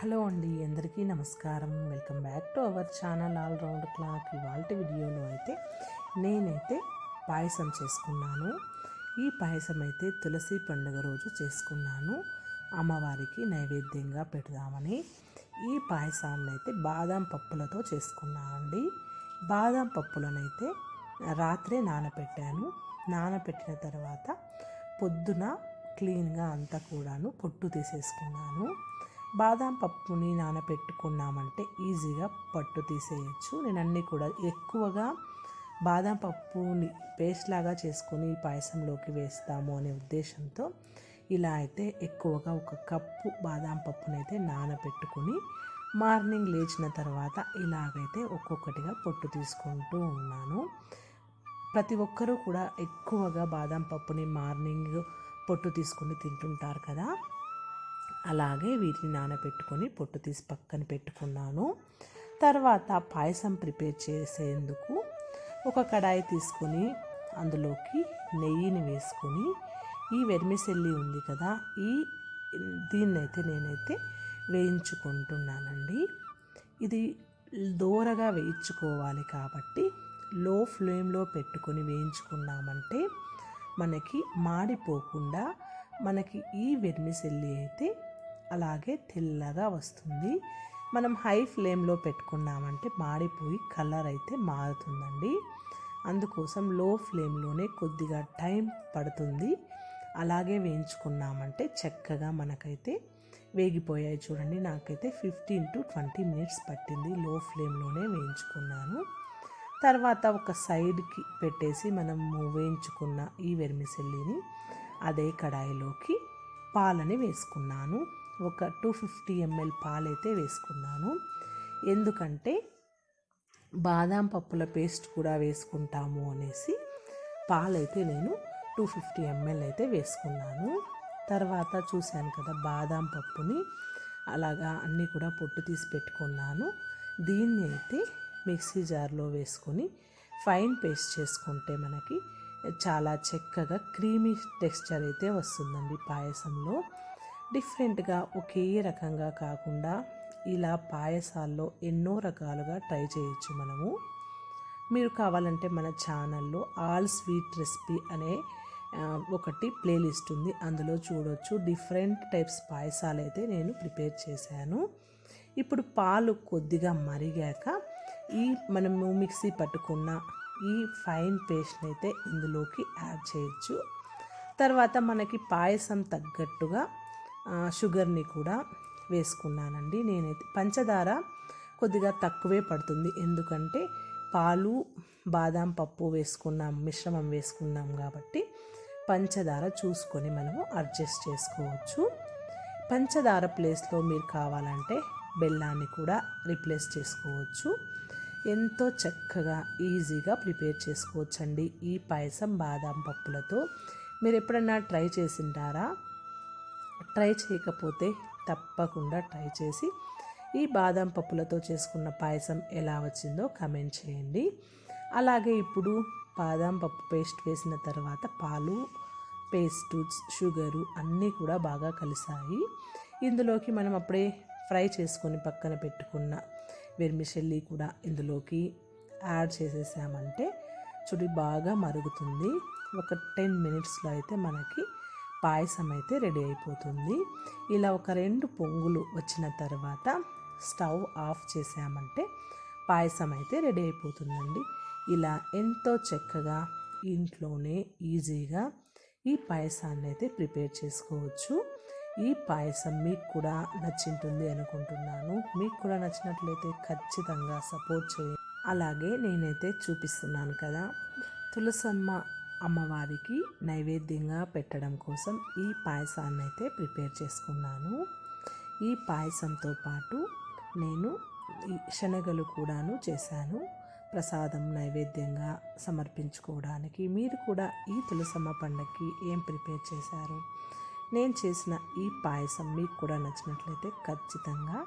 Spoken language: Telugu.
హలో అండి అందరికీ నమస్కారం. Welcome back to our channel all round clock. ఇవాళ వీడియోలో అయితే నేనైతే పాయసం చేసుకున్నాను. ఈ పాయసం అయితే తులసి పండుగ రోజు చేసుకున్నాను. అమ్మవారికి నైవేద్యంగా పెడదామని ఈ పాయసాన్ని అయితే బాదం పప్పులతో చేసుకున్నానండి. బాదం పప్పులనైతే రాత్రే నానబెట్టాను నానబెట్టిన తర్వాత పొద్దున క్లీన్గా అంతా కూడాను పొట్టు తీసేసుకున్నాను. బాదం పప్పుని నానబెట్టుకున్నామంటే ఈజీగా పట్టు తీసేయచ్చు. నేను అన్నీ కూడా ఎక్కువగా బాదం పప్పుని పేస్ట్ లాగా చేసుకొని పాయసంలోకి వేస్తాము అనే ఉద్దేశంతో ఇలా అయితే ఎక్కువగా ఒక కప్పు బాదం పప్పునైతే నానబెట్టుకుని మార్నింగ్ లేచిన తర్వాత ఇలాగైతే ఒక్కొక్కటిగా పొట్టు తీసుకుంటూ ఉన్నాను. ప్రతి ఒక్కరూ కూడా ఎక్కువగా బాదం పప్పుని మార్నింగ్ పొట్టు తీసుకుని తింటుంటారు కదా. అలాగే వీటిని నానబెట్టుకొని పొట్టు తీసి పక్కన పెట్టుకున్నాను. తర్వాత పాయసం ప్రిపేర్ చేసేందుకు ఒక కడాయి తీసుకొని అందులోకి నెయ్యిని వేసుకొని ఈ వెర్మిసెల్లి ఉంది కదా ఈ దీన్నైతే నేనైతే వేయించుకుంటున్నానండి. ఇది దూరగా వేయించుకోవాలి కాబట్టి లో ఫ్లేమ్లో పెట్టుకొని వేయించుకున్నామంటే మనకి మాడిపోకుండా మనకి ఈ వెర్మిసెల్లి అయితే అలాగే తెల్లగా వస్తుంది. మనం హై ఫ్లేమ్లో పెట్టుకున్నామంటే మాడిపోయి కలర్ అయితే మారుతుందండి. అందుకోసం లో ఫ్లేమ్లోనే కొద్దిగా టైం పడుతుంది. అలాగే వేయించుకున్నామంటే చక్కగా మనకైతే వేగిపోయాయి చూడండి. నాకైతే ఫిఫ్టీన్ టు ట్వంటీ మినిట్స్ పట్టింది లో ఫ్లేమ్లోనే వేయించుకున్నాను. తర్వాత ఒక సైడ్కి పెట్టేసి మనం వేయించుకున్న ఈ వెర్మిసెల్లిని అదే కడాయిలోకి పాలని వేసుకున్నాను. ఒక టూ ఫిఫ్టీ ఎంఎల్ పాలైతే వేసుకున్నాను. ఎందుకంటే బాదం పప్పుల పేస్ట్ కూడా వేసుకుంటాము అనేసి పాలైతే నేను టూ ఫిఫ్టీ ఎంఎల్ అయితే వేసుకున్నాను. తర్వాత చూశాను కదా బాదం పప్పుని అలాగా అన్నీ కూడా పొట్టు తీసి పెట్టుకున్నాను. దీన్ని అయితే మిక్సీ జార్లో వేసుకొని ఫైన్ పేస్ట్ చేసుకుంటే మనకి చాలా చక్కగా క్రీమీ టెక్స్చర్ అయితే వస్తుందండి పాయసంలో. డిఫరెంట్గా ఒకే రకంగా కాకుండా ఇలా పాయసాల్లో ఎన్నో రకాలుగా ట్రై చేయొచ్చు మనము. మీరు కావాలంటే మన ఛానల్లో ఆల్ స్వీట్ రెసిపీ అనే ఒకటి ప్లేలిస్ట్ ఉంది. అందులో చూడొచ్చు. డిఫరెంట్ టైప్స్ పాయసాలు అయితే నేను ప్రిపేర్ చేశాను. ఇప్పుడు పాలు కొద్దిగా మరిగాక ఈ మనము మిక్సీ పట్టుకున్న ఈ ఫైన్ పేస్ట్ని అయితే ఇందులోకి యాడ్ చేయొచ్చు. తర్వాత మనకి పాయసం తగ్గట్టుగా షుగర్ని కూడా వేసుకున్నానండి. నేనైతే పంచదార కొద్దిగా తక్కువే పడుతుంది. ఎందుకంటే పాలు బాదం పప్పు వేసుకున్నాం మిశ్రమం వేసుకున్నాం కాబట్టి పంచదార చూసుకొని మనము అడ్జస్ట్ చేసుకోవచ్చు. పంచదార ప్లేస్లో మీరు కావాలంటే బెల్లాన్ని కూడా రిప్లేస్ చేసుకోవచ్చు. ఎంతో చక్కగా ఈజీగా ప్రిపేర్ చేసుకోవచ్చండి. ఈ పాయసం బాదం పప్పులతో మీరు ఎప్పుడన్నా ట్రై చేసింటారా ట్రై చేయకపోతే తప్పకుండా ట్రై చేసి ఈ బాదం పప్పులతో చేసుకున్న పాయసం ఎలా వచ్చిందో కమెంట్ చేయండి. అలాగే ఇప్పుడు బాదం పప్పు పేస్ట్ వేసిన తర్వాత పాలు పేస్టు షుగరు అన్నీ కూడా బాగా కలిసాయి. ఇందులోకి మనం అప్పుడే ఫ్రై చేసుకొని పక్కన పెట్టుకున్న వెర్మిషెల్లి కూడా ఇందులోకి యాడ్ చేసేసామంటే చుడి బాగా మరుగుతుంది. ఒక టెన్ మినిట్స్లో అయితే మనకి పాయసం అయితే రెడీ అయిపోతుంది. ఇలా ఒక రెండు పొంగులు వచ్చిన తర్వాత స్టవ్ ఆఫ్ చేసామంటే పాయసం అయితే రెడీ అయిపోతుందండి. ఇలా ఎంతో చక్కగా ఇంట్లోనే ఈజీగా ఈ పాయసాన్ని అయితే ప్రిపేర్ చేసుకోవచ్చు. ఈ పాయసం మీకు కూడా నచ్చింటుంది అనుకుంటున్నాను. మీకు కూడా నచ్చినట్లయితే ఖచ్చితంగా సపోర్ట్ చేయండి. అలాగే నేనైతే చూపిస్తున్నాను కదా తులసమ్మ అమ్మవారికి నైవేద్యంగా పెట్టడం కోసం ఈ పాయసాన్ని అయితే ప్రిపేర్ చేసుకున్నాను. ఈ పాయసంతో పాటు నేను శనగలు కూడాను చేశాను. ప్రసాదం నైవేద్యంగా సమర్పించుకోవడానికి మీరు కూడా ఈ తులసమ్మ పండగకి ఏం ప్రిపేర్ చేశారు? నేను చేసిన ఈ పాయసం మీకు కూడా నచ్చినట్లయితే ఖచ్చితంగా